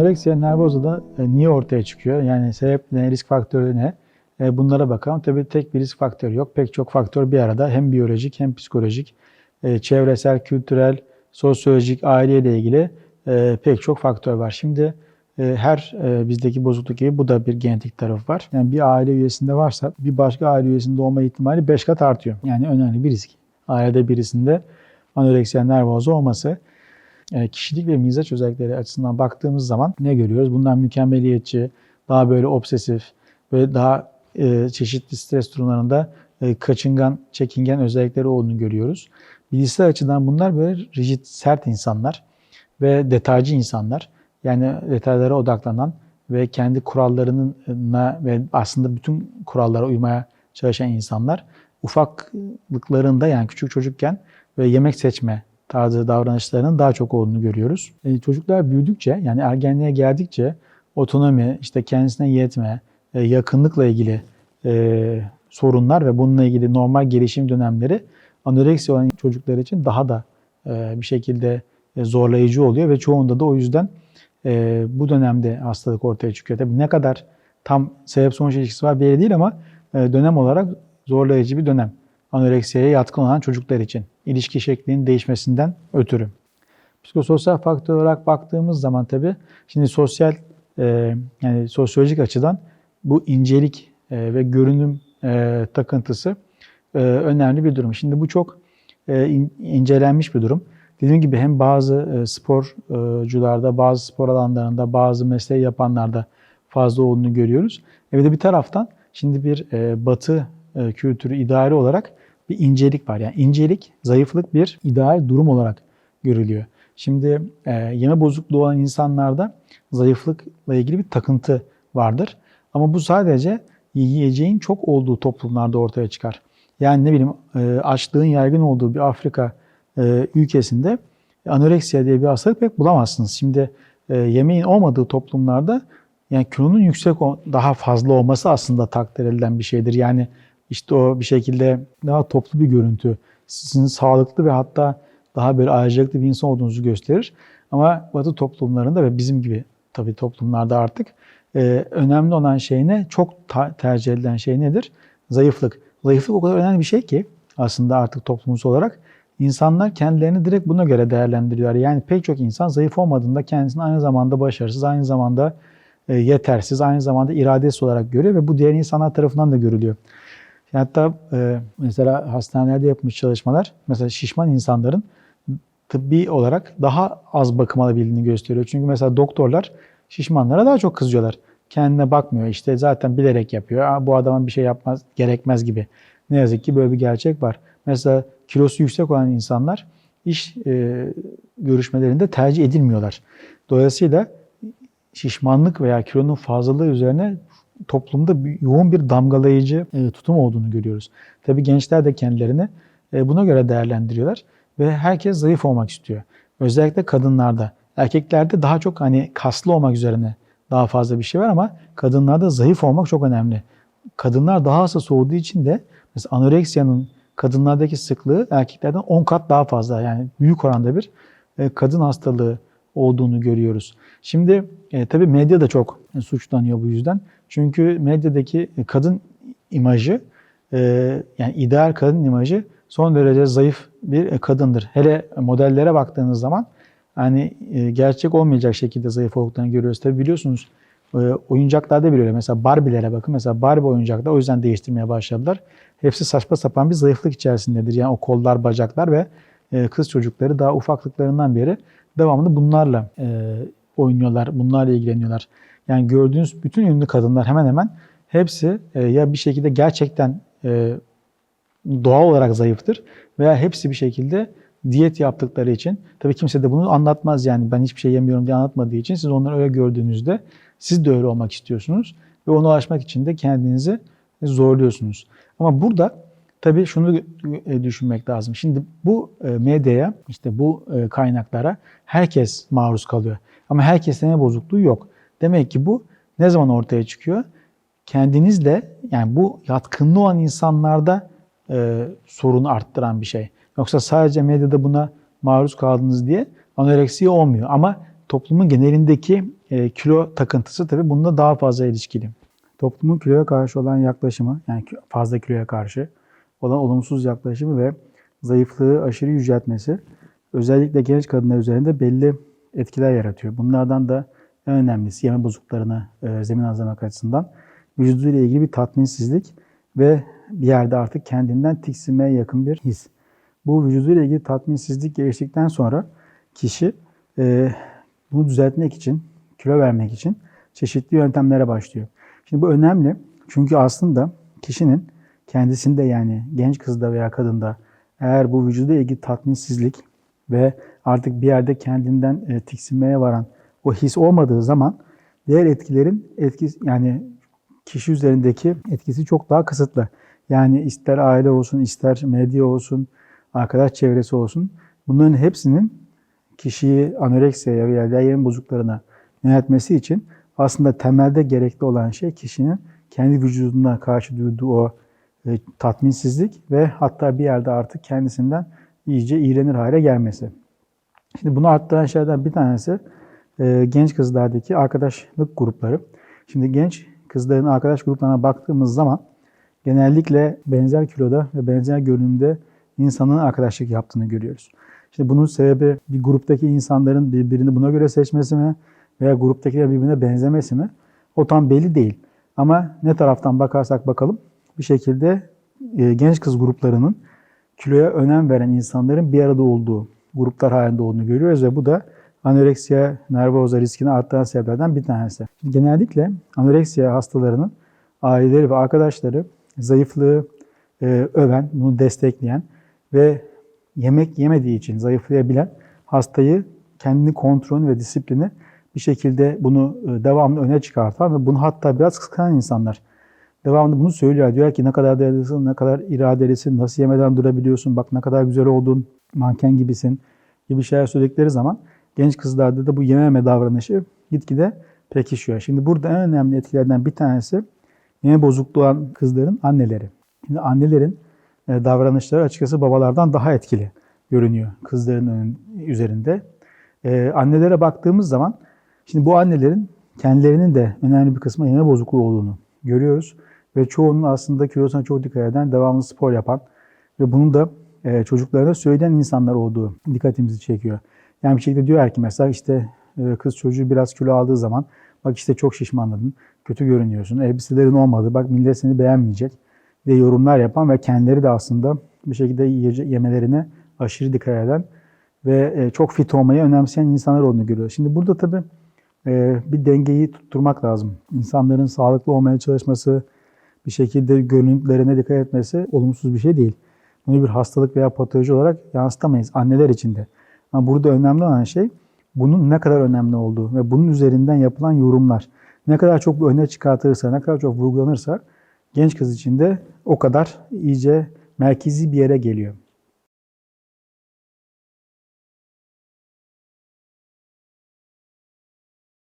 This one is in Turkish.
Anoreksiya nervoza da e, niye ortaya çıkıyor? Yani sebep ne, risk faktörü ne? E, bunlara bakalım. Tabii tek bir risk faktörü yok. Pek çok faktör bir arada. Hem biyolojik hem psikolojik, e, çevresel, kültürel, sosyolojik, aileyle ilgili pek çok faktör var. Şimdi her bizdeki bozukluk gibi bu da bir genetik tarafı var. Yani bir aile üyesinde varsa bir başka aile üyesinde olma ihtimali 5 kat artıyor. Yani önemli bir risk. Ailede birisinde anoreksiya nervoza olması. E, kişilik ve mizaç özellikleri açısından baktığımız zaman ne görüyoruz? Bundan mükemmeliyetçi, daha böyle obsesif, böyle daha e, çeşitli stres durumlarında e, kaçıngan, çekingen özellikleri olduğunu görüyoruz. Bilgisayar açıdan bunlar böyle rigid, sert insanlar ve detaycı insanlar. Yani detaylara odaklanan ve kendi kurallarına ve aslında bütün kurallara uymaya çalışan insanlar ufaklıklarında yani küçük çocukken ve yemek seçme tarzı davranışlarının daha çok olduğunu görüyoruz. E, çocuklar büyüdükçe yani ergenliğe geldikçe otonomi, işte kendisine yetme, e, yakınlıkla ilgili e, sorunlar ve bununla ilgili normal gelişim dönemleri anoreksiya olan çocuklar için daha da e, bir şekilde e, zorlayıcı oluyor ve çoğunda da o yüzden e, bu dönemde hastalık ortaya çıkıyor. Tabii ne kadar tam sebep sonuç ilişkisi var belli değil ama e, dönem olarak zorlayıcı bir dönem. Anoreksiyaya yatkın olan çocuklar için ilişki şeklinin değişmesinden ötürü. Psikososyal faktör olarak baktığımız zaman tabii şimdi sosyal e, yani sosyolojik açıdan bu incelik e, ve görünüm e, takıntısı e, önemli bir durum. Şimdi bu çok e, in, incelenmiş bir durum. Dediğim gibi hem bazı e, sporcularda, bazı spor alanlarında, bazı mesleği yapanlarda fazla olduğunu görüyoruz. E de bir taraftan şimdi bir e, batı e, kültürü idari olarak bir incelik var. Yani incelik, zayıflık bir ideal durum olarak görülüyor. Şimdi e, yeme bozukluğu olan insanlarda zayıflıkla ilgili bir takıntı vardır. Ama bu sadece yiyeceğin çok olduğu toplumlarda ortaya çıkar. Yani ne bileyim e, açlığın yaygın olduğu bir Afrika e, ülkesinde anoreksiya diye bir hastalık pek bulamazsınız. Şimdi e, yemeğin olmadığı toplumlarda yani kilonun yüksek daha fazla olması aslında takdir edilen bir şeydir. Yani işte o bir şekilde daha toplu bir görüntü, sizin sağlıklı ve hatta daha böyle ayrıcalıklı bir insan olduğunuzu gösterir. Ama Batı toplumlarında ve bizim gibi tabii toplumlarda artık e, önemli olan şey ne? Çok tercih edilen şey nedir? Zayıflık. Zayıflık o kadar önemli bir şey ki aslında artık toplumsal olarak insanlar kendilerini direkt buna göre değerlendiriyorlar. Yani pek çok insan zayıf olmadığında kendisini aynı zamanda başarısız, aynı zamanda e, yetersiz, aynı zamanda iradesiz olarak görüyor ve bu diğer insanlar tarafından da görülüyor. Hatta e, mesela hastanelerde yapılmış çalışmalar, mesela şişman insanların tıbbi olarak daha az bakım alabildiğini gösteriyor. Çünkü mesela doktorlar şişmanlara daha çok kızıyorlar. Kendine bakmıyor işte zaten bilerek yapıyor. Bu adama bir şey yapmaz gerekmez gibi. Ne yazık ki böyle bir gerçek var. Mesela kilosu yüksek olan insanlar iş e, görüşmelerinde tercih edilmiyorlar. Dolayısıyla şişmanlık veya kilonun fazlalığı üzerine toplumda bir, yoğun bir damgalayıcı e, tutum olduğunu görüyoruz. Tabii gençler de kendilerini e, buna göre değerlendiriyorlar ve herkes zayıf olmak istiyor. Özellikle kadınlarda. Erkeklerde daha çok hani kaslı olmak üzerine daha fazla bir şey var ama kadınlarda zayıf olmak çok önemli. Kadınlar daha hassas olduğu için de mesela anoreksiyanın kadınlardaki sıklığı erkeklerden 10 kat daha fazla. Yani büyük oranda bir e, kadın hastalığı olduğunu görüyoruz. Şimdi e, tabii medya da çok suçlanıyor bu yüzden. Çünkü medyadaki kadın imajı e, yani ideal kadın imajı son derece zayıf bir kadındır. Hele modellere baktığınız zaman hani e, gerçek olmayacak şekilde zayıf olduklarını görüyoruz. Tabii biliyorsunuz e, oyuncaklarda bile öyle. Mesela Barbie'lere bakın. Mesela Barbie oyuncaklar o yüzden değiştirmeye başladılar. Hepsi saçma sapan bir zayıflık içerisindedir. Yani o kollar, bacaklar ve e, kız çocukları daha ufaklıklarından beri devamlı bunlarla e, oynuyorlar, bunlarla ilgileniyorlar. Yani gördüğünüz bütün ünlü kadınlar hemen hemen hepsi e, ya bir şekilde gerçekten e, doğal olarak zayıftır veya hepsi bir şekilde diyet yaptıkları için tabii kimse de bunu anlatmaz yani ben hiçbir şey yemiyorum diye anlatmadığı için siz onları öyle gördüğünüzde siz de öyle olmak istiyorsunuz ve ona ulaşmak için de kendinizi zorluyorsunuz. Ama burada tabii şunu düşünmek lazım. Şimdi bu medyaya, işte bu kaynaklara herkes maruz kalıyor. Ama herkeste ne bozukluğu yok. Demek ki bu ne zaman ortaya çıkıyor? Kendinizle yani bu yatkınlığı olan insanlarda e, sorunu arttıran bir şey. Yoksa sadece medyada buna maruz kaldınız diye anoreksiya olmuyor. Ama toplumun genelindeki e, kilo takıntısı tabii bununla daha fazla ilişkili. Toplumun kiloya karşı olan yaklaşımı, yani fazla kiloya karşı olan olumsuz yaklaşımı ve zayıflığı aşırı yüceltmesi özellikle genç kadınlar üzerinde belli etkiler yaratıyor. Bunlardan da en önemlisi yeme bozukluklarına e, zemin hazırlamak açısından vücuduyla ilgili bir tatminsizlik ve bir yerde artık kendinden tiksinmeye yakın bir his. Bu vücuduyla ilgili tatminsizlik geliştikten sonra kişi e, bunu düzeltmek için, kilo vermek için çeşitli yöntemlere başlıyor. Şimdi bu önemli çünkü aslında kişinin kendisinde yani genç kızda veya kadında eğer bu vücuda ilgili tatminsizlik ve artık bir yerde kendinden e, tiksinmeye varan o his olmadığı zaman diğer etkilerin etkisi yani kişi üzerindeki etkisi çok daha kısıtlı. Yani ister aile olsun, ister medya olsun, arkadaş çevresi olsun bunların hepsinin kişiyi anoreksiyaya veya diğer yeme bozukluklarına yöneltmesi için aslında temelde gerekli olan şey kişinin kendi vücuduna karşı duyduğu o e, tatminsizlik ve hatta bir yerde artık kendisinden iyice iğrenir hale gelmesi. Şimdi bunu arttıran şeylerden bir tanesi e, genç kızlardaki arkadaşlık grupları. Şimdi genç kızların arkadaş gruplarına baktığımız zaman genellikle benzer kiloda ve benzer görünümde insanın arkadaşlık yaptığını görüyoruz. Şimdi bunun sebebi bir gruptaki insanların birbirini buna göre seçmesi mi veya gruptakiler birbirine benzemesi mi? O tam belli değil. Ama ne taraftan bakarsak bakalım bir şekilde e, genç kız gruplarının kiloya önem veren insanların bir arada olduğu gruplar halinde olduğunu görüyoruz ve bu da anoreksiya nervoza riskini arttıran sebeplerden bir tanesi. Genellikle anoreksiya hastalarının aileleri ve arkadaşları zayıflığı e, öven, bunu destekleyen ve yemek yemediği için zayıflayabilen hastayı kendini kontrolü ve disiplini bir şekilde bunu e, devamlı öne çıkartan ve bunu hatta biraz kıskanan insanlar. Devamlı bunu söylüyor. Diyor ki ne kadar değerlisin, ne kadar iradelisin, nasıl yemeden durabiliyorsun, bak ne kadar güzel oldun, manken gibisin gibi şeyler söyledikleri zaman genç kızlarda da bu yememe davranışı gitgide pekişiyor. Şimdi burada en önemli etkilerden bir tanesi yeme bozukluğu olan kızların anneleri. Şimdi annelerin e, davranışları açıkçası babalardan daha etkili görünüyor kızların üzerinde. E, annelere baktığımız zaman şimdi bu annelerin kendilerinin de önemli bir kısmı yeme bozukluğu olduğunu görüyoruz. Ve çoğunun aslında kilosuna çok dikkat eden, devamlı spor yapan ve bunu da e, çocuklarına söyleyen insanlar olduğu dikkatimizi çekiyor. Yani bir şekilde diyor ki mesela işte e, kız çocuğu biraz kilo aldığı zaman bak işte çok şişmanladın, kötü görünüyorsun, elbiselerin olmadı, bak millet seni beğenmeyecek diye yorumlar yapan ve kendileri de aslında bir şekilde yemelerine aşırı dikkat eden ve e, çok fit olmayı önemseyen insanlar olduğunu görüyoruz. Şimdi burada tabii e, bir dengeyi tutturmak lazım. İnsanların sağlıklı olmaya çalışması, bir şekilde görüntülerine dikkat etmesi olumsuz bir şey değil. Bunu bir hastalık veya patoloji olarak yansıtamayız anneler için de. Ama burada önemli olan şey bunun ne kadar önemli olduğu ve bunun üzerinden yapılan yorumlar. Ne kadar çok öne çıkartılırsa, ne kadar çok vurgulanırsa genç kız için de o kadar iyice merkezi bir yere geliyor.